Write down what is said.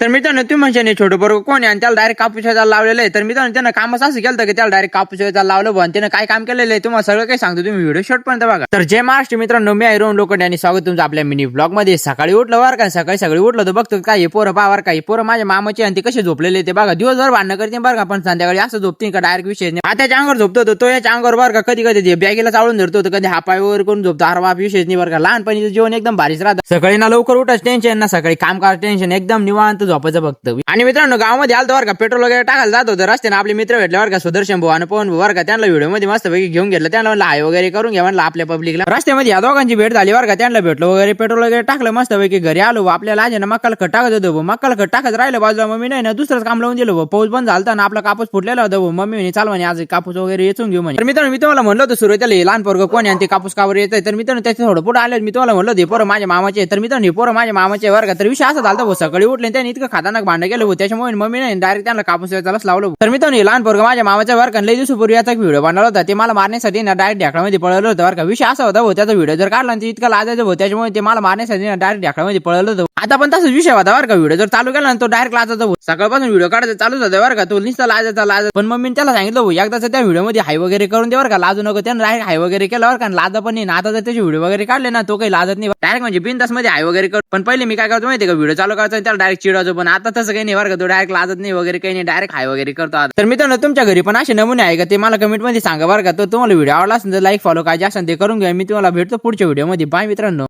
तर मित्रांनो तुम्ही म्हणजे छोटं बरोबर कोण आहे? आणि त्याला डायरेक्ट कापूस वेचायला लावलेलं आहे. तर मित्रांनो त्यानं कामच असं केलं की त्याला डायरेक्ट कापूस वेचायला लावलं पण त्यानं काय काम केलेलं आहे तुम्हाला सगळं काही सांगतो. तुम्ही व्हिडिओ शॉर्ट पण बघा. तर जय महाराष्ट्र मित्रांनो मी आहे रोहन लोखंडे आणि स्वागत तुमचं आपल्या मिनी ब्लॉगमध्ये. सकाळी उठलं बरं का? सकाळी सगळी उठलं तर बघतो काय हे पोरं पावर काय पोरं माझ्या मामाचे आणि ते कसे झोपलेले ते बघा. दिवसभर भांडणं करते बरं का पण संध्याकाळी असं झोपते का डायरेक्ट विषय नाही. आता त्याच्या अंगावर झोपतो तो याच्या अंगावर बरं का कधी कधी बॅगेला चाळून धरतो तर कधी हापाय वगैरे करून झोपतो. अरे बाप विषय नाही बरं का. लहानपणीचं जीवन एकदम भारीच राहतं. सकाळी ना लवकर उठाच टेन्शन ना सकाळी काम टेन्शन एकदम निवांत झोपायचं फक्त आणि मित्रांनो गावामध्ये आलतो बरं का पेट्रोल वगैरे टाकायला जात होतं. रस्त्याने आपले मित्र भेटले बरं का सुदर्शन भाऊ आणि पवन भाऊ बरं का. त्यांना व्हिडिओमध्ये मस्त पैकी घेऊन गेलं त्यांना म्हणलं हाय वगैरे करून घ्या म्हणलं आपल्या पब्लिकला रस्त्यामध्ये या दोघांची भेट झाली बरं का. त्यांना भेटलो वगैरे पेट्रोल वगैरे टाकलं मस्त पैकी घरी आलो आपल्याला आज आहे ना मक्काला खट टाकत होतो भाऊ. मक्काला खट टाकत राहिलं बाजूला. मम्मी नाही ना दुसरंच काम लावून दिलं पाऊस बंद झाला ना आपला कापूस फुटलेला होता मम्मी म्हणे चाल म्हणे आज कापूस वगैरे येचून घेऊ म्हणे. तर मित्रांनो मी तुम्हाला म्हणलं होतं सुरुवातीला हे लहान पोरग कोण आणि ते कापूस कावर येत तर मित्रांनो त्याचे थोडं पुढे आले. मी तुम्हाला म्हणलं ते पोरं माझ्या मामाचे तर मित्रांनो हे पोरं माझ्या मामाचे आहे बरं का. तर विषय असा झाला सकाळी उठले त्यांनी इतकं खाताना भांडण केलं होतं त्याच्यामुळे मम्मी नाही डायरेक्ट त्यांना कापूस वेचायलाच लावलं भाऊ. तर मी हे लहान पोरग माझ्या मामाच्या वर का लई दिवसापूर्वी याचा व्हिडिओ बनवला होता. ते मला मारण्यासाठी ना डायरेक्ट ढाकळामध्ये पळवलं होतं बरं का. विषय असा होता त्याचा व्हिडिओ जर काढला ते इतका लाजायचं भाऊ त्याच्यामुळे ते मला मारण्यासाठी डायरेक्ट ढाकळामध्ये पळवलं होतं आता पण तसंच विषय होता बरं का. व्हिडिओ जर चालू केला ना तो डायरेक्ट लाजायचा भाऊ. सकाळपासून व्हिडिओ काढायचा चालूच होता बरं का. तो नुसता लाजायचा लाज पण मम्मी त्याला सांगितलं हो एकदाच त्या व्हिडिओमध्ये हाय वगैरे करून दे बरं का. लाजू नको त्यानं डायरेक्ट हाय वगैरे केलं बरं का. लाजा पण नाही. आता जर त्याचे व्हिडिओ वगैरे काढले ना तो काही लाजत नाही डायरेक्ट म्हणजे बिनमध्ये हाय वगैरे कर. पण पहिले मी काय करतो माहिती का? व्हिडिओ चालू करायचा त्याला डायरेक्ट चिडायचो पण आता तसं काही नाही बरं का तो डायरेक्ट लाजत नाही वगैरे काही नाही डायरेक्ट हाय वगैरे करतो आता. तर मित्रांनो तुमच्या घरी पण असे नमुने आहे का? ते मला कमेंटमध्ये सांगा बरं का. तो तुम्हाला व्हिडिओ आवडला असेल तर लाईक फॉलो काय असेल ते करून घ्या. मी तुम्हाला भेटतो पुढच्या व्हिडिओमध्ये. बाय मित्रांनो.